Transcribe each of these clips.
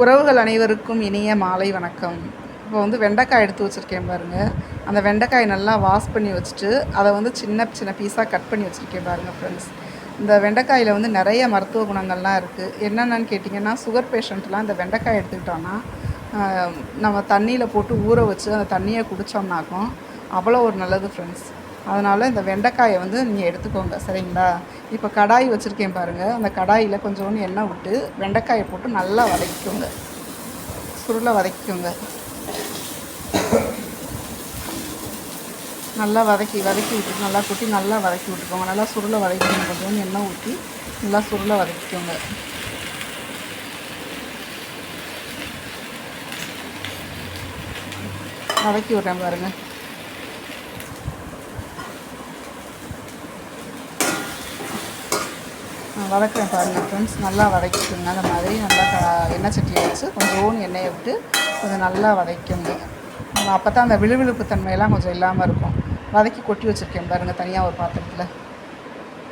உறவுகள் அனைவருக்கும் இனிய மாலை வணக்கம். இப்போ வந்து வெண்டைக்காய் எடுத்து வச்சுருக்கேன் பாருங்கள் அந்த வெண்டைக்காய் நல்லா வாஷ் பண்ணி வச்சுட்டு அதை வந்து சின்ன சின்ன பீஸாக கட் பண்ணி வச்சுருக்கேன் பாருங்கள் ஃப்ரெண்ட்ஸ் இந்த வெண்டைக்காயில் வந்து நிறைய மருத்துவ குணங்கள்லாம் இருக்குது என்னென்னு கேட்டிங்கன்னா சுகர் பேஷண்ட்லாம் இந்த வெண்டைக்காய் எடுத்துக்கிட்டோன்னா நம்ம தண்ணியில் போட்டு ஊற வச்சு அந்த தண்ணியை குடித்தோம்னாக்கும் அவ்வளோ ஒரு நல்லது ஃப்ரெண்ட்ஸ் அதனால் இந்த வெண்டைக்காயை வந்து நீங்கள் எடுத்துக்கோங்க சரிங்களா? இப்போ கடாய் வச்சுருக்கேன் பாருங்கள் அந்த கடாயில் கொஞ்சோண்டு எண்ணெய் விட்டு வெண்டைக்காயை போட்டு நல்லா வதக்கிக்கோங்க. சுருளை வதக்கிக்கோங்க. நல்லா வதக்கி வதக்கி விட்டு நல்லா கொட்டி நல்லா வதக்கி விட்டுக்கோங்க. நல்லா சுருளை வதக்கிக்கோங்க. கொஞ்சோண்டு எண்ணெய் ஊற்றி நல்லா சுருளை வதக்கிக்கோங்க. வதக்கி விட்றேன் பாருங்கள் வதக்குறேன் பாருங்கள் ஃப்ரெண்ட்ஸ் நல்லா வதக்கிக்கோங்க. அந்த மாதிரி நல்லா எண்ணெய் சட்டியை வச்சு கொஞ்சோண்டு எண்ணெயை விட்டு கொஞ்சம் நல்லா வதக்கிக்கோங்க. அப்போ தான் அந்த விழுவிழுப்பு தன்மையெல்லாம் கொஞ்சம் இல்லாமல் இருக்கும். வதக்கி கொட்டி வச்சுருக்கேன் பாருங்கள் தனியாக ஒரு பாத்திரத்தில்.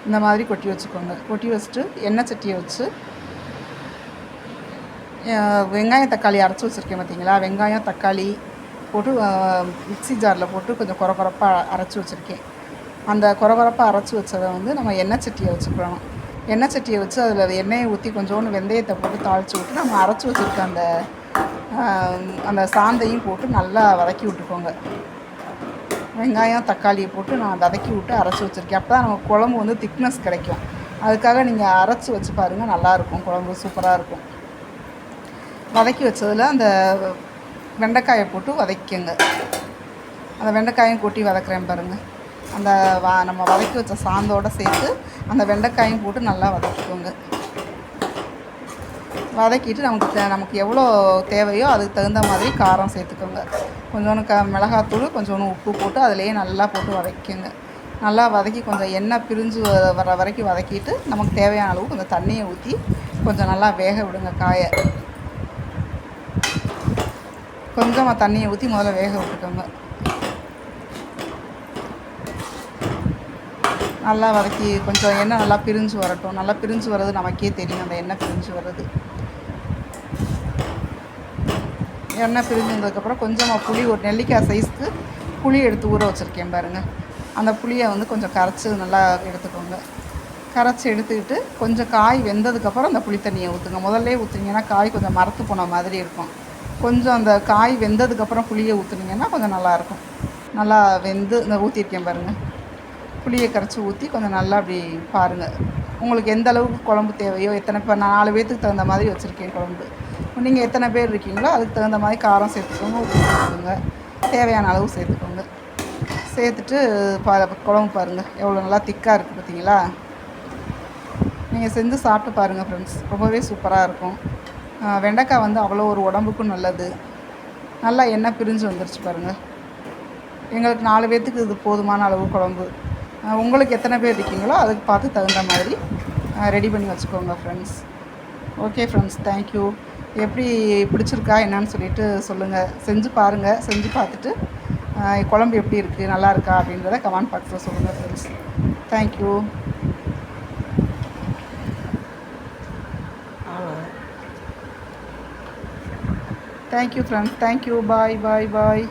இந்த மாதிரி கொட்டி வச்சுக்கோங்க. கொட்டி வச்சுட்டு எண்ணெய் சட்டியை வச்சு வெங்காயம் தக்காளி அரைச்சி வச்சுருக்கேன் பார்த்தீங்களா வெங்காயம் தக்காளி போட்டு மிக்சி ஜாரில் போட்டு கொஞ்சம் குறகுறப்பாக அரைச்சி வச்சுருக்கேன். அந்த குறகுறப்பாக அரைச்சி வச்சதை வந்து நம்ம எண்ணெய் சட்டியை வச்சுக்கணும். எண்ணெய் சட்டியை வச்சு அதில் எண்ணெயை ஊற்றி கொஞ்சோண்டு வெந்தயத்தை போட்டு தாளித்து விட்டு நம்ம அரைச்சி வச்சுருக்க அந்த அந்த சாந்தையும் போட்டு நல்லா வதக்கி விட்டுக்கோங்க. வெங்காயம் தக்காளியை போட்டு நான் வதக்கி விட்டு அரைச்சி வச்சுருக்கேன். அப்போ தான் நமக்கு குழம்பு வந்து திக்னஸ் கிடைக்கும். அதுக்காக நீங்கள் அரைச்சி வச்சு பாருங்கள் நல்லாயிருக்கும் குழம்பு சூப்பராக இருக்கும். வதக்கி வச்சதில் அந்த வெண்டைக்காயை போட்டு வதக்கிங்க அந்த வெண்டைக்காயும் கொட்டி வதக்குறேன் பாருங்கள் அந்த வா நம்ம வதக்கி வச்ச சாந்தோட சேர்த்து அந்த வெண்டைக்காயும் போட்டு நல்லா வதக்கிக்கோங்க. வதக்கிட்டு நமக்கு தே- நமக்கு எவ்வளோ தேவையோ அதுக்கு தகுந்த மாதிரி காரம் சேர்த்துக்கோங்க. கொஞ்சோண்டு க மிளகாத்தூள் கொஞ்சோண்டு உப்பு போட்டு அதிலேயே நல்லா போட்டு வதக்கிக்கோங்க. நல்லா வதக்கி கொஞ்சம் எண்ணெய் பிரிஞ்சு வ- வர வரைக்கும் வதக்கிட்டு நமக்கு தேவையான அளவு கொஞ்சம் தண்ணியை ஊற்றி கொஞ்சம் நல்லா வேக விடுங்க காயை. கொஞ்சமாக தண்ணியை ஊற்றி முதல்ல வேக விட்டுக்கோங்க. நல்லா வதக்கி கொஞ்சம் எண்ணெய் நல்லா பிரிஞ்சு வரட்டும். நல்லா பிரிஞ்சு வர்றது நமக்கே தெரியும் அந்த எண்ணெய் பிரிஞ்சு வர்றது. எண்ணெய் பிரிஞ்சு வந்ததுக்கப்புறம் கொஞ்சமாக புளி ஒரு நெல்லிக்காய் சைஸ்க்கு புளி எடுத்து ஊற வச்சுருக்கேன் பாருங்கள் அந்த புளியை வந்து கொஞ்சம் கரைச்சி நல்லா எடுத்துக்கோங்க. கரைச்சி எடுத்துக்கிட்டு கொஞ்சம் காய் வெந்ததுக்கப்புறம் அந்த புளி தண்ணியை ஊற்றுங்க முதல்ல ஊற்றுனீங்கன்னா காய் கொஞ்சம் மரத்து போன மாதிரி இருக்கும். கொஞ்சம் அந்த காய் வெந்ததுக்கப்புறம் புளியை ஊற்றுனீங்கன்னா கொஞ்சம் நல்லாயிருக்கும் நல்லா வெந்து இந்த ஊற்றிருக்கேன் பாருங்கள் புளியை கரைச்சி ஊற்றி கொஞ்சம் நல்லா அப்படி பாருங்கள் உங்களுக்கு எந்த அளவுக்கு குழம்பு தேவையோ எத்தனை இப்போ நான் நாலு பேர்த்துக்கு தகுந்த மாதிரி வச்சுருக்கேன் குழம்பு. நீங்கள் எத்தனை பேர் இருக்கீங்களோ அதுக்கு தகுந்த மாதிரி காரம் சேர்த்துக்கோங்க உப்பு சேர்த்துக்கோங்க. தேவையான அளவு சேர்த்துக்கோங்க. சேர்த்துட்டு பா குழம்பு பாருங்கள் எவ்வளோ நல்லா திக்காக இருக்குது பார்த்தீங்களா நீங்கள் செஞ்சு சாப்பிட்டு பாருங்கள் ஃப்ரெண்ட்ஸ் ரொம்பவே சூப்பராக இருக்கும். வெண்டைக்காய் வந்து அவ்வளோ ஒரு உடம்புக்கும் நல்லது. நல்லா எண்ணெய் பிரிஞ்சு வந்துருச்சு பாருங்கள் எங்களுக்கு நாலு பேர்த்துக்கு இது போதுமான அளவு குழம்பு. உங்களுக்கு எத்தனை பேர் இருக்கீங்களோ அதுக்கு பார்த்து தகுந்த மாதிரி ரெடி பண்ணி வச்சுக்கோங்க ஃப்ரெண்ட்ஸ் ஓகே ஃப்ரெண்ட்ஸ் தேங்க்யூ எப்படி பிடிச்சிருக்கா என்னன்னு சொல்லிட்டு சொல்லுங்கள் செஞ்சு பாருங்கள் செஞ்சு பார்த்துட்டு குழம்பு எப்படி இருக்குது நல்லா இருக்கா அப்படின்றத கமெண்ட் பாக்ஸில் சொல்லுங்கள் friends thank you thank you friends thank you bye bye bye